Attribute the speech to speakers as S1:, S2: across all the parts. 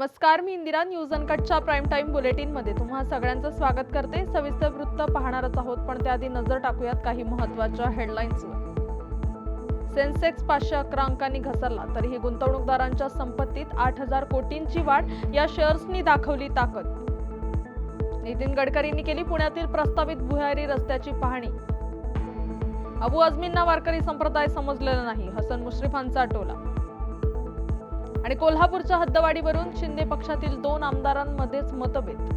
S1: नमस्कार मी Indira news prime prime time बुलेटिनमध्ये तुम्हा सगळ्यांचं स्वागत करते सविस्तर वृत्त पाहणारच आहोत पण त्याआधी नजर टाकूयात काही महत्त्वाच्या हेडलाईन्सवर सेन्सेक्स पाचशे अकरा अंकांनी घसरला तरीही गुंतवणूकदारांच्या संपत्तीत आठ हजार कोटींची वाढ या शेअर्सनी दाखवली ताकद नितीन गडकरींनी केली पुण्यातील प्रस्तावित भुयारी रस्त्याची पाहणी अबू आझमींना वारकरी संप्रदाय समजलेला नाही हसन मुश्रीफांचा टोला आणि कोल्हापूरच्या हद्दवाडीवरून शिंदे पक्षातील दोन आमदारांमध्येच मतभेद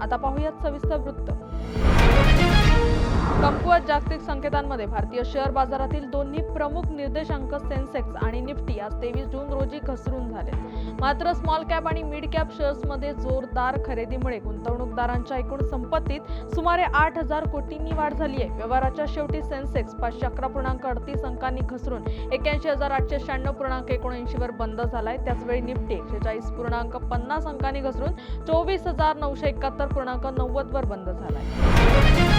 S1: आता पाहूयात सविस्तर वृत्त कमकुवत जागतिक संकेतांमध्ये भारतीय शेअर बाजारातील दोन्ही प्रमुख निर्देशांक सेन्सेक्स आणि निफ्टी आज तेवीस जून रोजी घसरून झाले मात्र स्मॉल कॅप आणि मिड कॅप शेअर्समध्ये जोरदार खरेदीमुळे गुंतवणूकदारांच्या एकूण संपत्तीत सुमारे आठ हजार कोटींनी वाढ झाली आहे व्यवहाराच्या शेवटी सेन्सेक्स पाचशे अकरा पूर्णांक अडतीस अंकांनी घसरून एक्याऐंशी हजार आठशे शहाण्णव पूर्णांक एकोणऐंशी वर बंद झालाय त्याचवेळी निफ्टी एकशे चाळीस पूर्णांक पन्नास अंकांनी घसरून चोवीस हजार नऊशे एकाहत्तर पूर्णांक नव्वद वर बंद झालाय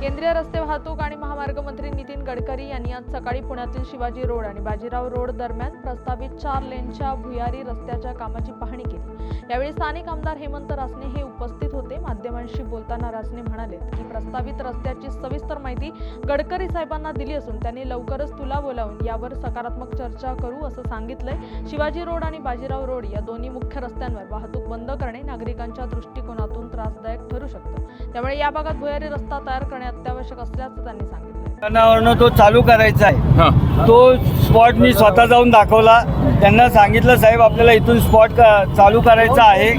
S1: केंद्रीय रस्ते वाहतूक आणि महामार्ग मंत्री नितीन गडकरी यांनी आज सकाळी पुण्यातील शिवाजी रोड आणि बाजीराव रोड दरम्यान प्रस्तावित चार लेनच्या भुयारी रस्त्याच्या कामाची पाहणी केली यावेळी स्थानिक आमदार हेमंत रासने हे उपस्थित होते माध्यमांशी बोलताना रासने म्हणाले की प्रस्तावित रस्त्याची सविस्तर माहिती गडकरी साहेबांना दिली असून त्यांनी लवकरच तुला बोलावून यावर सकारात्मक चर्चा करू असं सांगितलंय शिवाजी रोड आणि बाजीराव रोड या दोन्ही मुख्य रस्त्यांवर वाहतूक बंद करणे नागरिकांच्या दृष्टिकोनातून त्रासदायक ठरू शकतं त्यामुळे या भागात भुयारी रस्ता तयार करणे अत्यावश्यक असल्याचं त्यांनी
S2: सांगितलं तो चालू करायचा आहे तो स्पॉट मी स्वतः जाऊन दाखवला त्यांना सांगितलं साहेब आपल्याला इथून स्पॉट चालू करायचा आहे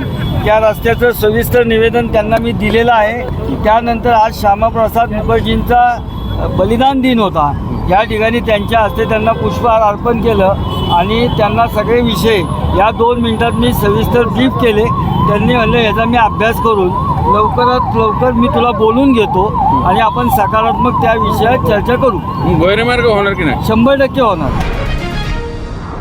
S2: त्या रस्त्याचं सविस्तर निवेदन त्यांना मी दिलेलं आहे त्यानंतर आज श्यामाप्रसाद मुखर्जींचा बलिदान दिन होता या ठिकाणी त्यांच्या हस्ते त्यांना पुष्पहार अर्पण केलं आणि त्यांना सगळे विषय या दोन मिनिटात मी सविस्तर ब्रीफ केले त्यांनी म्हणलं याचा मी अभ्यास करून लवकरात लवकर मी तुला बोलून घेतो आणि आपण सकारात्मक त्या विषयात चर्चा करू
S3: गैरमार्ग होणार की नाही
S2: शंभर टक्के होणार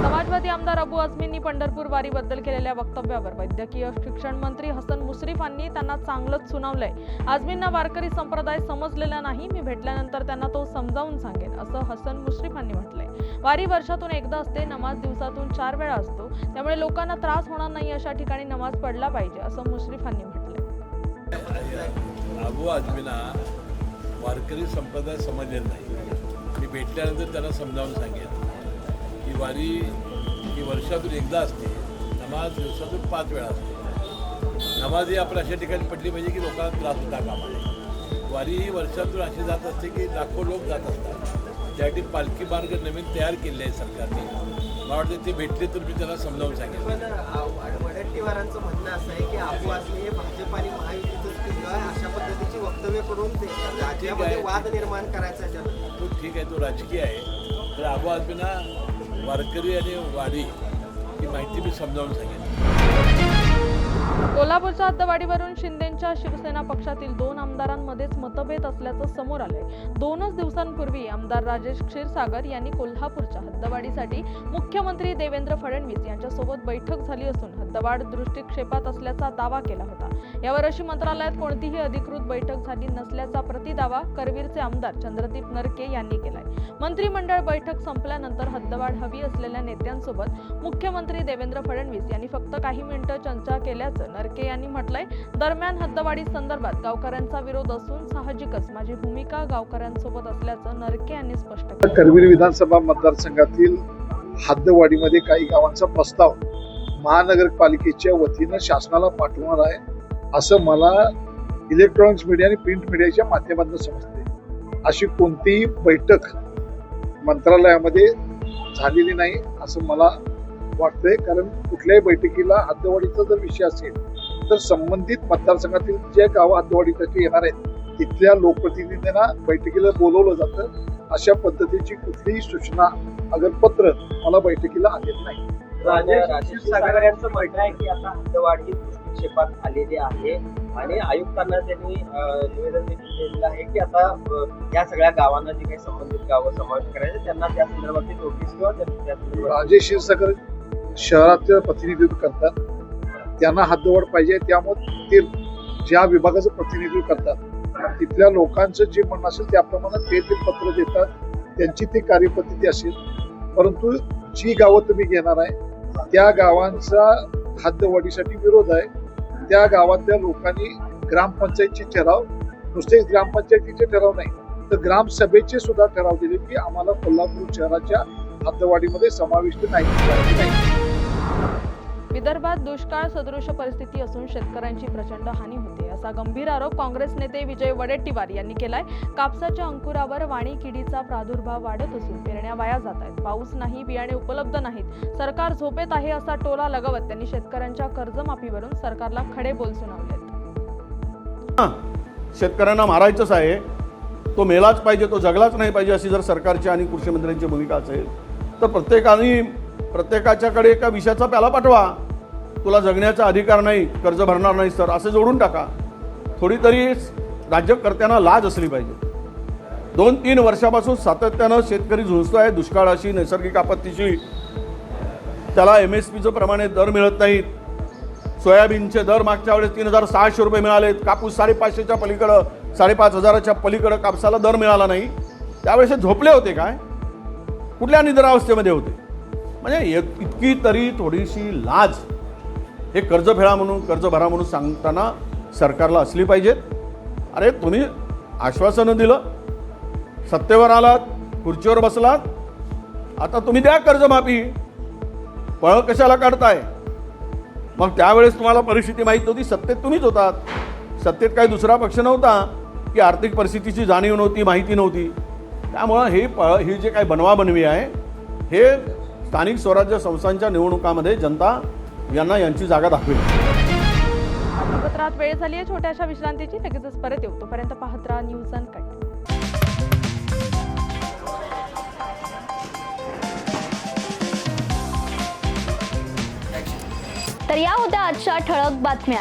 S1: समाजवादी आमदार अबू अजमींनी पंढरपूर वारीबद्दल केलेल्या वक्तव्यावर वैद्यकीय शिक्षण मंत्री हसन मुश्रीफांनी त्यांना चांगलंच सुनावलंय अजमींना वारकरी संप्रदाय समजलेला नाही मी भेटल्यानंतर त्यांना तो समजावून सांगेन असं हसन मुश्रीफांनी म्हटलंय वारी वर्षातून एकदा असते नमाज दिवसातून चार वेळा असतो त्यामुळे लोकांना त्रास होणार नाही अशा ठिकाणी नमाज पडला पाहिजे असं मुश्रीफांनी म्हटलंय
S3: अबू आजमीला वारकरी संप्रदाय समजलेला नाही मी भेटल्यानंतर त्यांना समजावून सांगेन की वारी ही वर्षातून एकदा असते नमाज दिवसातून पाच वेळा असते नमाज ही आपण अशा ठिकाणी पडली पाहिजे की लोकांना त्रास होता कामाने वारी ही वर्षातून अशी जात असते की लाखो लोक जात असतात त्यासाठी पालखी मार्ग नवीन तयार केले आहे सरकारने मला वाटतं ते भेटले तर मी त्याला समजावून सांगेन
S4: म्हणणं असं आहे की आबू हे भाजप आणि पद्धतीची वक्तव्य करून ते राज्यामध्ये वाद निर्माण करायचा
S3: तो ठीक आहे तो राजकीय आहे तर आबो आजमीना वारकरी आणि वाडी ही माहिती मी समजावून सांगेन
S1: कोल्हापूरच्या हद्दवाडीवरून शिंदेंच्या शिवसेना पक्षातील दोन आमदारांमध्येच मतभेद असल्याचं समोर आलंय दोनच दिवसांपूर्वी आमदार राजेश क्षीरसागर यांनी कोल्हापूरच्या हद्दवाढीसाठी मुख्यमंत्री देवेंद्र फडणवीस यांच्यासोबत बैठक झाली असून हद्दवाढ दृष्टिक्षेपात असल्याचा दावा केला होता यावर अशी मंत्रालयात कोणतीही अधिकृत बैठक झाली नसल्याचा प्रतिदावा करवीरचे आमदार चंद्रदीप नरके यांनी केलाय मंत्रिमंडळ बैठक संपल्यानंतर हद्दवाढ हवी असलेल्या नेत्यांसोबत मुख्यमंत्री देवेंद्र फडणवीस यांनी फक्त काही मिनिटं चर्चा केल्याचं नरके यांनी म्हटलंय दरम्यान हद्दवाडी संदर्भात गावकऱ्यांचा विरोध असून साहजिकच माझी भूमिका गावकऱ्यांसोबत असल्याचं नरके यांनी स्पष्ट
S5: केलं करवीर विधानसभा मतदारसंघातील हद्दवाढीमध्ये काही गावांचा प्रस्ताव महानगरपालिकेच्या वतीनं शासनाला पाठवणार आहे असं मला इलेक्ट्रॉनिक्स मीडिया आणि प्रिंट मीडियाच्या माध्यमातून समजते अशी कोणतीही बैठक मंत्रालयामध्ये झालेली नाही असं मला वाटतंय कारण कुठल्याही बैठकीला हद्दवाढीचा जर विषय असेल तर संबंधित मतदारसंघातील जे गाव आतवाडी येणार आहेत तिथल्या लोकप्रतिनिधींना बैठकीला बोलवलं जातं अशा पद्धतीची कुठलीही सूचना अगर मला बैठकीला आलेलं नाही
S6: राजेश सागर यांचं म्हणणं आहे की आता हद्दवाढी आलेली आहे आणि आयुक्तांना त्यांनी निवेदन देखील दिलेलं आहे की आता या सगळ्या गावांना जी काही संबंधित गावं समावेश करायचे त्यांना त्या संदर्भातली नोटीस किंवा
S5: राजेश क्षीरसागर शहरातील प्रतिनिधित्व करतात त्यांना हद्दवड पाहिजे त्यामुळे ते ज्या विभागाचं प्रतिनिधित्व करतात तिथल्या लोकांचं जे म्हणणं असेल त्याप्रमाणे ते ते पत्र देतात त्यांची ती कार्यपद्धती असेल परंतु जी गावं तुम्ही घेणार आहे त्या गावांचा हद्दवाढीसाठी विरोध आहे त्या गावातल्या लोकांनी ग्रामपंचायतीचे ठराव नुसतेच ग्रामपंचायतीचे ठराव नाही तर ग्रामसभेचे सुद्धा ठराव दिले की आम्हाला कोल्हापूर शहराच्या हद्दवाढीमध्ये समाविष्ट नाही
S1: विदर्भात दुष्काळ सदृश परिस्थिती असून शेतकऱ्यांची प्रचंड हानी होते असा गंभीर आरोप काँग्रेस नेते विजय वडेट्टीवार यांनी केलाय कापसाच्या अंकुरावर वाणी किडीचा प्रादुर्भाव वाढत असून पेरण्या वाया जात आहेत पाऊस नाही बियाणे उपलब्ध नाहीत सरकार झोपेत आहे असा टोला लगावत त्यांनी शेतकऱ्यांच्या कर्जमाफीवरून सरकारला खडे बोल सुनावलेत
S7: शेतकऱ्यांना मारायचंच आहे तो मेलाच पाहिजे तो जगलाच नाही पाहिजे अशी जर सरकारची आणि कृषी मंत्र्यांची भूमिका असेल तर प्रत्येकाने प्रत्येकाच्याकडे एका विषयाचा प्याला पाठवा तुला जगण्याचा अधिकार नाही कर्ज भरणार नाही सर असं जोडून टाका थोडी तरी राज्यकर्त्यांना लाज असली पाहिजे दोन तीन वर्षापासून सातत्यानं शेतकरी झुंजतो आहे दुष्काळाशी नैसर्गिक आपत्तीशी त्याला एम एस पीचं प्रमाणे दर मिळत नाहीत सोयाबीनचे दर मागच्या वेळेस तीन हजार सहाशे रुपये मिळालेत कापूस साडेपाचशेच्या पलीकडं साडेपाच हजाराच्या पलीकडं कापसाला दर मिळाला नाही त्यावेळेस झोपले होते काय कुठल्या निद्रावस्थेमध्ये होते म्हणजे इतकी तरी थोडीशी लाज हे कर्ज कर्जफेडा म्हणून कर्ज भरा म्हणून सांगताना सरकारला असली पाहिजेत अरे तुम्ही आश्वासनं दिलं सत्तेवर आलात खुर्चीवर बसलात आता तुम्ही द्या कर्जमाफी पळ कशाला काढताय मग त्यावेळेस तुम्हाला परिस्थिती माहीत नव्हती सत्तेत तुम्हीच होतात सत्तेत काही दुसरा पक्ष नव्हता की आर्थिक परिस्थितीची जाणीव नव्हती माहिती नव्हती त्यामुळं हे पळ ही जे काही बनवाबनवी आहे हे स्थानिक स्वराज्य संस्थांच्या निवडणुकामध्ये जनता यांना यांची जागा दाखवेल
S1: पत्रात वेळ झाली आहे छोट्याशा विश्रांतीची लगेचच परत येऊ तोपर्यंत पाहत राहा न्यूज अन कट
S8: तर या होत्या आजच्या ठळक बातम्या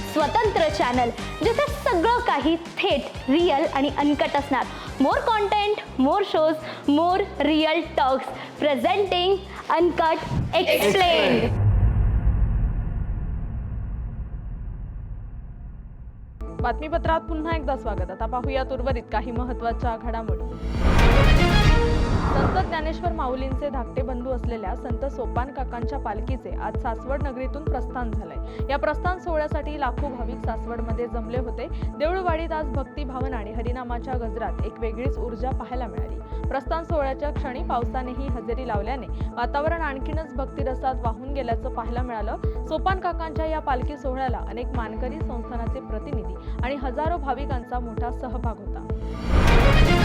S9: स्वतंत्र चॅनल जिथे सगळं काही थेट रियल आणि अनकट असणार more content more shows more real talks presenting uncut explain
S1: बातमीपत्रात पुन्हा एकदा स्वागत आता पाहूयात उर्वरित काही महत्वाच्या घडामोडी संत ज्ञानेश्वर माऊलींचे धाकटे बंधू असलेल्या संत सोपान काकांच्या पालखीचे आज सासवड नगरीतून प्रस्थान झालंय या प्रस्थान सोहळ्यासाठी लाखो भाविक सासवडमध्ये जमले होते देऊळवाडीत आज भक्ती आणि हरिनामाच्या गजरात एक वेगळीच ऊर्जा पाहायला मिळाली प्रस्थान सोहळ्याच्या क्षणी पावसानेही हजेरी लावल्याने वातावरण आणखीनच भक्तिरसात वाहून गेल्याचं पाहायला मिळालं सोपान काकांच्या या पालखी सोहळ्याला अनेक मानकरी संस्थानाचे प्रतिनिधी आणि हजारो भाविकांचा मोठा सहभाग होता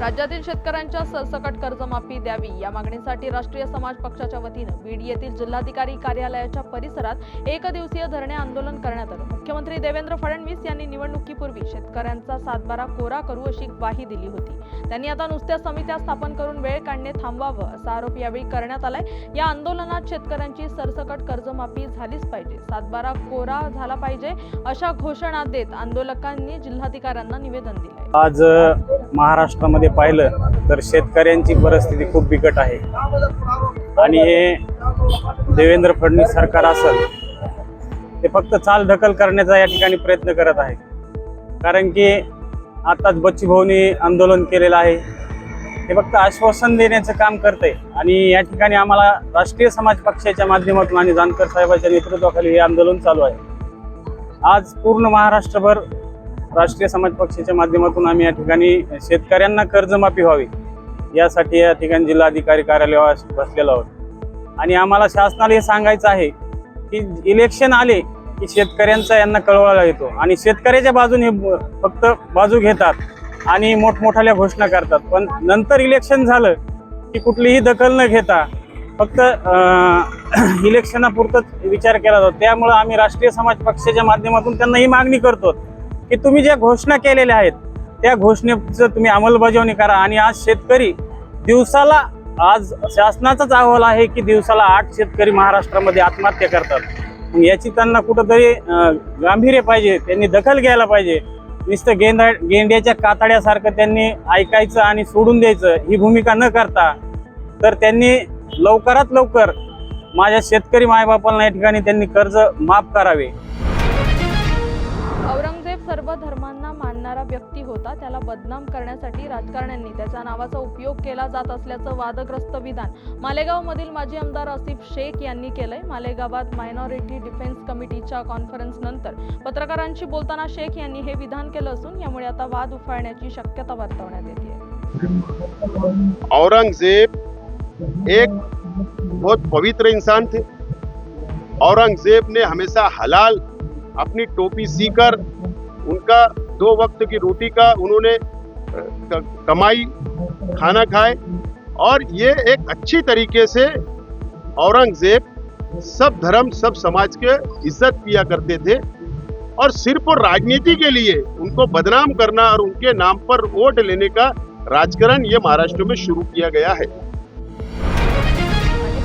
S1: राज्यातील शेतकऱ्यांच्या सरसकट कर्जमाफी द्यावी या मागणीसाठी राष्ट्रीय समाज पक्षाच्या वतीनं बीड येथील जिल्हाधिकारी कार्यालयाच्या परिसरात एक दिवसीय धरणे आंदोलन करण्यात आलं मुख्यमंत्री देवेंद्र फडणवीस यांनी निवडणुकीपूर्वी शेतकऱ्यांचा सातबारा कोरा करू अशी ग्वाही दिली होती त्यांनी आता नुसत्या समित्या स्थापन करून वेळ काढणे थांबवावं असा आरोप यावेळी करण्यात आलाय या आंदोलनात शेतकऱ्यांची सरसकट कर्जमाफी झालीच पाहिजे सातबारा कोरा झाला पाहिजे अशा घोषणा देत आंदोलकांनी जिल्हाधिकाऱ्यांना निवेदन दिले
S10: आज महाराष्ट्र महाराष्ट्रामध्ये पाहिलं तर शेतकऱ्यांची परिस्थिती खूप बिकट आहे आणि हे देवेंद्र फडणवीस सरकार असेल ते फक्त चाल ढकल करण्याचा या ठिकाणी प्रयत्न करत आहे कारण की आताच आत्ताच भाऊनी आंदोलन केलेलं आहे हे फक्त आश्वासन देण्याचं काम आहे आणि या ठिकाणी आम्हाला राष्ट्रीय समाज पक्षाच्या माध्यमातून आणि जानकर साहेबांच्या नेतृत्वाखाली हे आंदोलन चालू आहे आज पूर्ण महाराष्ट्रभर राष्ट्रीय समाज पक्षाच्या माध्यमातून आम्ही या ठिकाणी शेतकऱ्यांना कर्जमाफी व्हावी यासाठी या ठिकाणी जिल्हाधिकारी कार्यालयावर बसलेलो आहोत आणि आम्हाला शासनाला हे सांगायचं आहे की इलेक्शन आले की शेतकऱ्यांचा यांना कळवायला येतो आणि शेतकऱ्याच्या बाजूने फक्त बाजू घेतात आणि मोठमोठ्याल्या घोषणा करतात पण नंतर इलेक्शन झालं की कुठलीही दखल न घेता फक्त इलेक्शनापुरतंच विचार केला जातो त्यामुळं आम्ही राष्ट्रीय समाज पक्षाच्या माध्यमातून त्यांना ही मागणी करतो की तुम्ही ज्या घोषणा केलेल्या आहेत त्या घोषणेचं तुम्ही अंमलबजावणी करा आणि आज शेतकरी दिवसाला आज शासनाचाच अहवाल आहे की दिवसाला आठ शेतकरी महाराष्ट्रामध्ये आत्महत्या करतात याची त्यांना कुठंतरी गांभीर्य पाहिजे त्यांनी दखल घ्यायला पाहिजे नुसतं गेंदा गेंड्याच्या कातड्यासारखं त्यांनी ऐकायचं आणि सोडून द्यायचं ही भूमिका न करता तर त्यांनी लवकरात लवकर माझ्या शेतकरी मायबापांना या ठिकाणी त्यांनी कर्ज माफ करावे
S1: सर्व धर्मांना मानणारा व्यक्ती होता त्याला बदनाम करण्यासाठी राजकारण्यांनी त्याच्या नावाचा उपयोग केला जात असल्याचं वादग्रस्त विधान मालेगावमधील माजी आमदार आसिफ शेख यांनी केलंय मालेगावात मायनॉरिटी डिफेन्स कमिटीच्या कॉन्फरन्स नंतर पत्रकारांशी बोलताना शेख यांनी हे विधान केलं असून यामुळे आता वाद उफाळण्याची शक्यता वर्तवण्यात येते
S11: औरंगजेब एक बहुत पवित्र इंसान थे औरंगजेब ने हमेशा हलाल अपनी टोपी सीकर उनका दो वक्त की रोटी का उन्होंने कमाई खाना खाए और ये एक अच्छी तरीके से औरंगजेब सब धर्म सब समाज के इज्जत किया करते थे और सिर्फ और राजनीति के लिए उनको बदनाम करना और उनके नाम पर वोट लेने का राजकरण ये महाराष्ट्र में शुरू किया गया है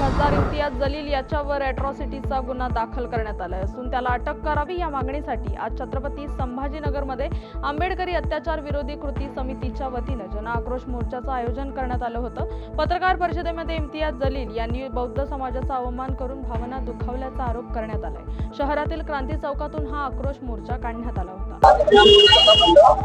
S1: खासदार इम्तियाज जलील याच्यावर अॅट्रॉसिटीचा गुन्हा दाखल करण्यात आला असून त्याला अटक करावी या मागणीसाठी आज छत्रपती संभाजीनगरमध्ये आंबेडकरी अत्याचार विरोधी कृती समितीच्या वतीनं जनआक्रोश मोर्चाचं आयोजन करण्यात आलं होतं पत्रकार परिषदेमध्ये इम्तियाज जलील यांनी बौद्ध समाजाचा अवमान करून भावना दुखावल्याचा आरोप करण्यात आलाय शहरातील क्रांती चौकातून हा आक्रोश मोर्चा काढण्यात आला होता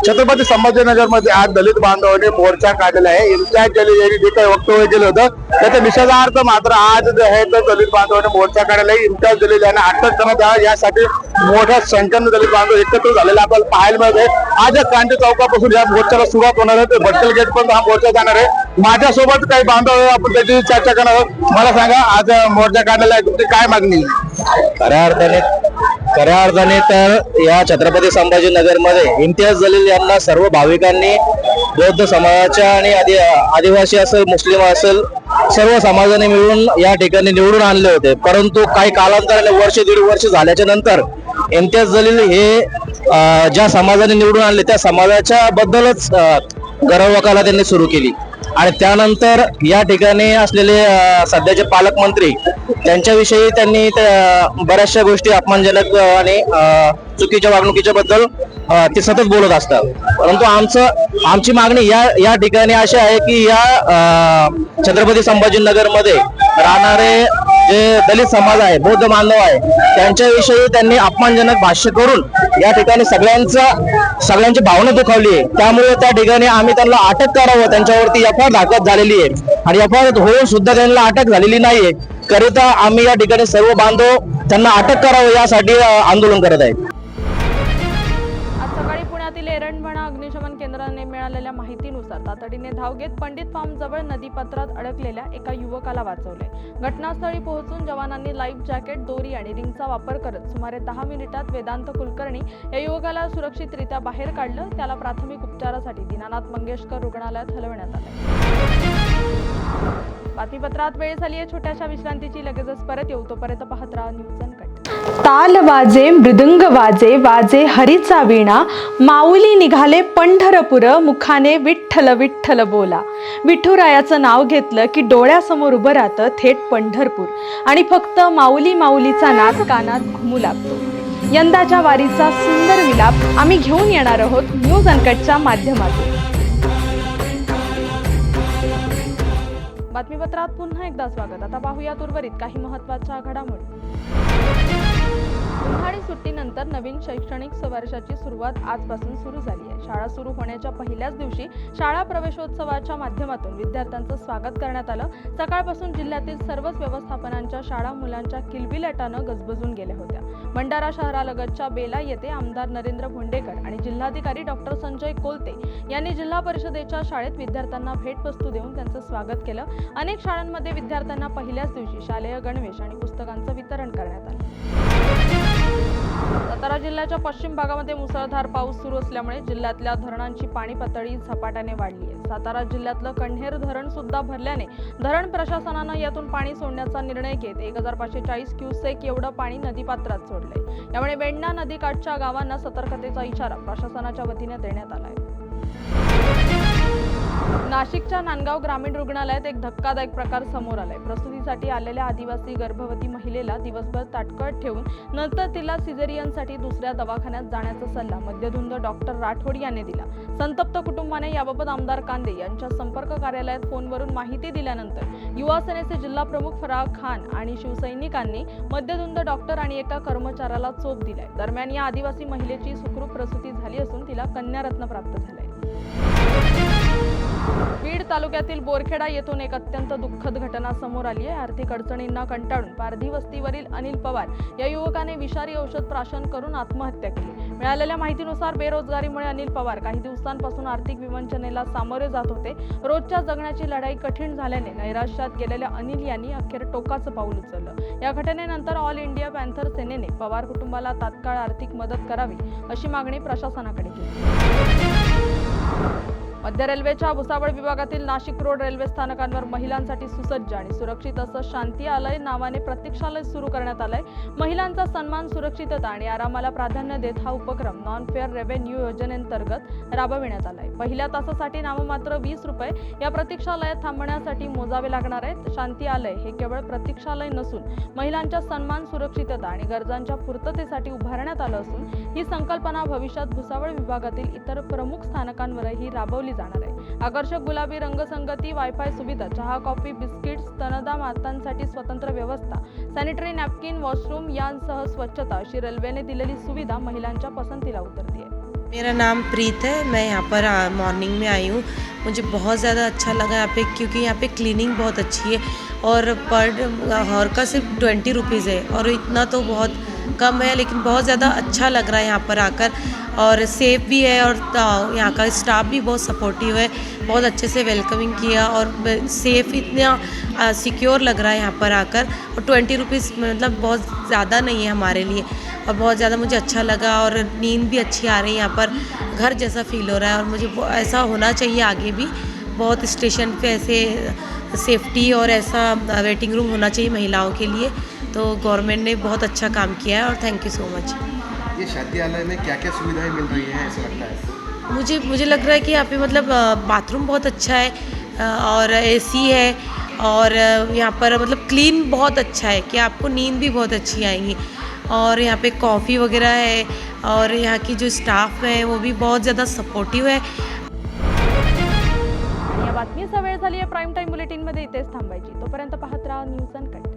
S12: छत्रपती संभाजीनगरमध्ये आज दलित बांधवांनी मोर्चा काढलेला आहे इम्तियाज जलील यांनी जे काही वक्तव्य केलं होतं त्याच्या निषेधार्थ मात्र आज जे आहे तर दलित बांधवाने मोर्चा काढायला इम्तियाज दिलेला आहे आणि आठच जण द्या यासाठी मोठ्या संख्येने दलित बांधव एकत्र झालेला आपल्याला पाहायला मिळत आहे आज क्रांती चौकापासून या मोर्चाला सुरुवात होणार आहे ते भट्टल गेट पर्यंत हा मोर्चा जाणार आहे माझ्यासोबत काही बांधव आपण त्याची चर्चा करणार आहोत मला सांगा आज मोर्चा काढलेला आहे तुमची काय मागणी
S13: खऱ्या अर्थाने खऱ्या अर्थाने तर या छत्रपती संभाजीनगर मध्ये इम्तियाज जलील यांना सर्व भाविकांनी बौद्ध समाजाच्या आणि आदिवासी असेल मुस्लिम असेल सर्व समाजाने मिळून या ठिकाणी निवडून आणले होते परंतु काही कालांतराने वर्ष दीड वर्ष झाल्याच्या नंतर इम्तियाज जलील हे ज्या समाजाने निवडून आणले त्या समाजाच्या बद्दलच गरवकाला त्यांनी सुरू केली आणि त्यानंतर या ठिकाणी असलेले सध्याचे पालकमंत्री त्यांच्याविषयी त्यांनी बऱ्याचशा गोष्टी अपमानजनक आणि चुकीच्या वागणुकीच्या बद्दल ते सतत बोलत असतात परंतु आमचं आमची मागणी या या ठिकाणी अशी आहे की या छत्रपती संभाजीनगरमध्ये राहणारे जे दलित समाज आहे बौद्ध बांधव आहे त्यांच्याविषयी त्यांनी अपमानजनक भाष्य करून या ठिकाणी सगळ्यांचा सगळ्यांची भावना दुखावली आहे त्यामुळे त्या ठिकाणी आम्ही त्यांना अटक करावं त्यांच्यावरती एफ आय दाखल झालेली आहे आणि एफ आय होऊन सुद्धा त्यांना अटक झालेली नाहीये करिता आम्ही या ठिकाणी सर्व बांधव त्यांना अटक करावं यासाठी आंदोलन करत आहे
S1: एरंडवणा अग्निशमन केंद्राने मिळालेल्या माहितीनुसार तातडीने धाव घेत पंडित जवळ नदीपत्रात अडकलेल्या एका युवकाला वाचवले घटनास्थळी पोहोचून जवानांनी लाईफ जॅकेट दोरी आणि रिंगचा वापर करत सुमारे दहा मिनिटात वेदांत कुलकर्णी या युवकाला सुरक्षितरित्या बाहेर काढलं त्याला प्राथमिक उपचारासाठी दीनानाथ मंगेशकर रुग्णालयात हलवण्यात आलं बातमीपत्रात वेळ झाली आहे छोट्याशा विश्रांतीची लगेचच परत येऊ तोपर्यंत पाहत राहा न्यूज
S14: ताल वाजे मृदुंग वाजे वाजे हरीचा वीणा माऊली निघाले पंढरपुर मुखाने विठ्ठल विठ्ठल बोला विठुरायाचं नाव घेतलं की डोळ्यासमोर उभं राहतं थेट पंढरपूर आणि फक्त माऊली माऊलीचा नाद कानात घुमू लागतो यंदाच्या वारीचा सुंदर विलाप आम्ही घेऊन येणार आहोत न्यूज अनकटच्या माध्यमातून
S1: बातमीपत्रात पुन्हा एकदा स्वागत आता पाहूयात उर्वरित काही महत्त्वाच्या घडामोडी उन्हाळी सुट्टीनंतर नवीन शैक्षणिक वर्षाची सुरुवात आजपासून सुरू झाली आहे शाळा सुरू होण्याच्या पहिल्याच दिवशी शाळा प्रवेशोत्सवाच्या माध्यमातून विद्यार्थ्यांचं स्वागत करण्यात आलं सकाळपासून जिल्ह्यातील सर्वच व्यवस्थापनांच्या शाळा मुलांच्या किलबिलटानं गजबजून गेल्या होत्या भंडारा शहरालगतच्या बेला येथे आमदार नरेंद्र भोंडेकर आणि जिल्हाधिकारी डॉक्टर संजय कोलते यांनी जिल्हा परिषदेच्या शाळेत विद्यार्थ्यांना भेटवस्तू देऊन त्यांचं स्वागत केलं अनेक शाळांमध्ये विद्यार्थ्यांना पहिल्याच दिवशी शालेय गणवेश आणि पुस्तकांचं वितरण करण्यात आलं सातारा जिल्ह्याच्या पश्चिम भागामध्ये मुसळधार पाऊस सुरू असल्यामुळे जिल्ह्यातल्या धरणांची पाणी पातळी झपाट्याने वाढली आहे सातारा जिल्ह्यातलं कण्हेर धरण सुद्धा भरल्याने धरण प्रशासनानं यातून पाणी सोडण्याचा निर्णय घेत एक हजार पाचशे चाळीस क्युसेक एवढं पाणी नदीपात्रात सोडलंय यामुळे वेण्णा नदीकाठच्या गावांना सतर्कतेचा इशारा प्रशासनाच्या वतीने देण्यात आला आहे नाशिकच्या नांदगाव ग्रामीण रुग्णालयात एक धक्कादायक प्रकार समोर आलाय प्रसूतीसाठी आलेल्या आदिवासी गर्भवती महिलेला दिवसभर ताटकळत ठेवून नंतर तिला सिझेरियनसाठी दुसऱ्या दवाखान्यात जाण्याचा सल्ला मद्यधुंद डॉक्टर राठोड यांनी दिला संतप्त कुटुंबाने याबाबत आमदार कांदे यांच्या संपर्क कार्यालयात फोनवरून माहिती दिल्यानंतर युवा सेनेचे जिल्हा प्रमुख फराह खान आणि शिवसैनिकांनी मद्यधुंद डॉक्टर आणि एका कर्मचाऱ्याला चोप दिलाय दरम्यान या आदिवासी महिलेची सुखरूप प्रसूती झाली असून तिला कन्यारत्न प्राप्त झालंय बीड तालुक्यातील बोरखेडा येथून एक अत्यंत दुःखद घटना समोर आली आहे आर्थिक अडचणींना कंटाळून पारधी वस्तीवरील अनिल पवार या युवकाने विषारी औषध प्राशन करून आत्महत्या केली मिळालेल्या माहितीनुसार बेरोजगारीमुळे अनिल पवार काही दिवसांपासून आर्थिक विवंचनेला सामोरे जात होते रोजच्या जगण्याची लढाई कठीण झाल्याने नैराश्यात गेलेल्या अनिल यांनी अखेर टोकाचं पाऊल उचललं या घटनेनंतर ऑल इंडिया पॅन्थर सेनेने पवार कुटुंबाला तात्काळ आर्थिक मदत करावी अशी मागणी प्रशासनाकडे केली मध्य रेल्वेच्या भुसावळ विभागातील नाशिक रोड रेल्वे स्थानकांवर महिलांसाठी सुसज्ज आणि सुरक्षित असं आलय नावाने प्रतीक्षालय सुरू करण्यात आलंय महिलांचा सन्मान सुरक्षितता आणि आरामाला प्राधान्य देत हा उपक्रम नॉन फेअर रेव्हेन्यू योजनेअंतर्गत राबविण्यात आलाय पहिल्या तासासाठी नाममात्र वीस रुपये या प्रतीक्षालयात थांबण्यासाठी मोजावे लागणार आहेत आलय हे केवळ प्रतीक्षालय नसून महिलांच्या सन्मान सुरक्षितता आणि गरजांच्या पूर्ततेसाठी उभारण्यात आलं असून ही संकल्पना भविष्यात भुसावळ विभागातील इतर प्रमुख स्थानकांवरही राबवली जाणार आहे आकर्षक गुलाबी रंगसंगती वायफाय सुविधा चहा कॉफी बिस्किट्स स्तनदा मातांसाठी स्वतंत्र व्यवस्था सॅनिटरी नॅपकिन वॉशरूम यांसह स्वच्छता अशी रेल्वेने दिलेली सुविधा महिलांच्या पसंतीला उतरती आहे
S15: मेरा नाम प्रीत है मैं यहाँ पर मॉर्निंग में आई हूँ मुझे बहुत ज़्यादा अच्छा लगा यहाँ पे क्योंकि यहाँ पे क्लीनिंग बहुत अच्छी है और पर हॉर का सिर्फ ट्वेंटी रुपीज़ है और इतना तो बहुत कम है लेकिन बहुत ज़्यादा अच्छा लग रहा है यहाँ पर आकर और सेफ भी है और यहाँ का स्टाफ भी बहुत सपोर्टिव है बहुत अच्छे से वेलकमिंग किया और सेफ इतना सिक्योर लग रहा है यहाँ पर आकर और ट्वेंटी रुपीज़ मतलब बहुत ज़्यादा नहीं है हमारे लिए और बहुत ज़्यादा मुझे अच्छा लगा और नींद भी अच्छी आ रही है यहाँ पर घर जैसा फील हो रहा है और मुझे ऐसा होना चाहिए आगे भी बहुत स्टेशन पे ऐसे सेफ्टी और ऐसा वेटिंग रूम होना चाहिए महिलाओं के लिए तो गवर्नमेंट ने बहुत अच्छा काम किया है और थैंक यू सो मच
S16: ये शादियालय में क्या क्या सुविधाएं मिल रही हैं ऐसा लगता है
S15: मुझे मुझे लग रहा है कि यहाँ पे मतलब बाथरूम बहुत अच्छा है और एसी है और यहाँ पर मतलब क्लीन बहुत अच्छा है कि आपको नींद भी बहुत अच्छी आएगी और यहाँ पे कॉफ़ी वगैरह है और यहाँ की जो स्टाफ है वो भी बहुत ज़्यादा सपोर्टिव है
S1: या बातमी सवय झाली या प्राईम टाईम बुलेटिनमध्ये इथेच थांबायची तोपर्यंत पाहत राहा न्यूज अँड कट